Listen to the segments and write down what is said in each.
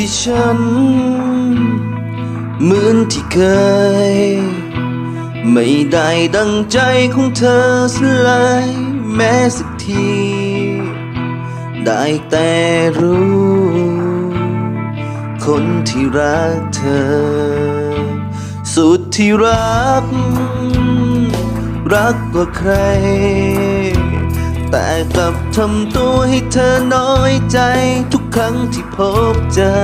ที่ฉัน เหมือนที่เคย ไม่ได้ดังใจของเธอสลายแม้สักที ได้แต่รู้ คนที่รักเธอ สุดที่รัก รักกว่าใคร แต่กลับทำตัวให้เธอน้อยใจทุกครั้งที่พบเจอ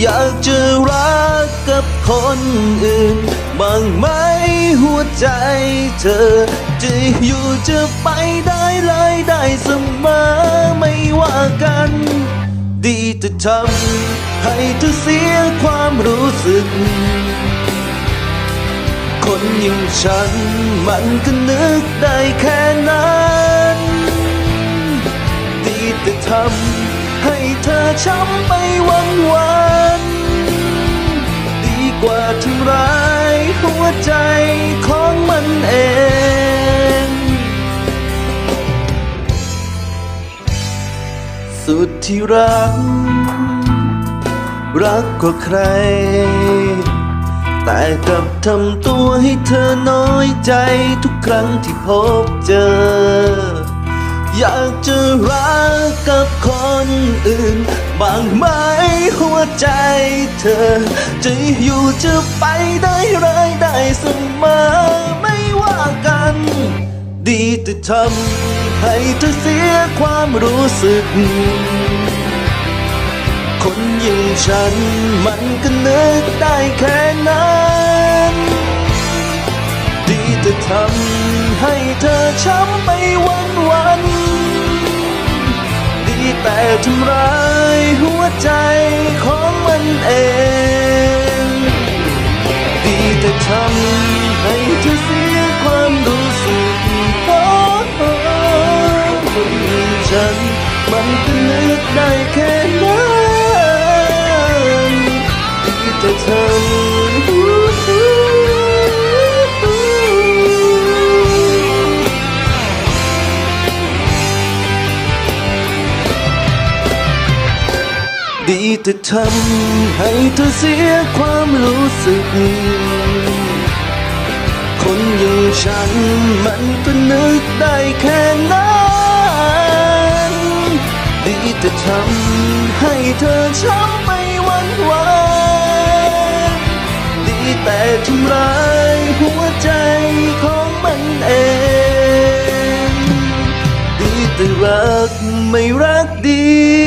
อยากจะรักกับคนอื่นบ้างไหมหัวใจเธอ จะอยู่จะไปได้เลยได้เสมอไม่ว่ากัน ดีจะทำให้เธอเสียความรู้สึก คนอย่างฉัน มันก็นึกได้แค่นั้นดีแต่ทำให้เธอช้ำไปวันวันดีกว่าทำร้ายหัวใจของมันเองสุดที่รัก รักกว่าใคร แต่กลับทำตัวให้เธอน้อยใจทุกครั้งที่พบเจอ อยากจะรักกับคนอื่น บางไหมหัวใจเธอ จะอยู่จะไปได้เลยได้เสมอไม่ว่ากัน ดีแต่ทำให้เธอเสียความรู้สึก คนอย่างฉัน มันก็นึกได้แค่นั้น ดีแต่ทำให้เธอช้ำไปวันวัน ดีแต่ทำร้ายหัวใจของมันเอง ดีแต่ทำให้เธอเสียความรู้สึกโอ้คนอย่างฉัน มันก็นึกได้แค่นั้น ดีแต่ทำดีแต่ทำให้เธอเสียความรู้สึก คนอย่างฉันมันก็นึกได้แค่นั้น ดีแต่ทำให้เธอช้ำ ทำร้ายหัวใจของมันเอง ดีแต่รักไม่รักดี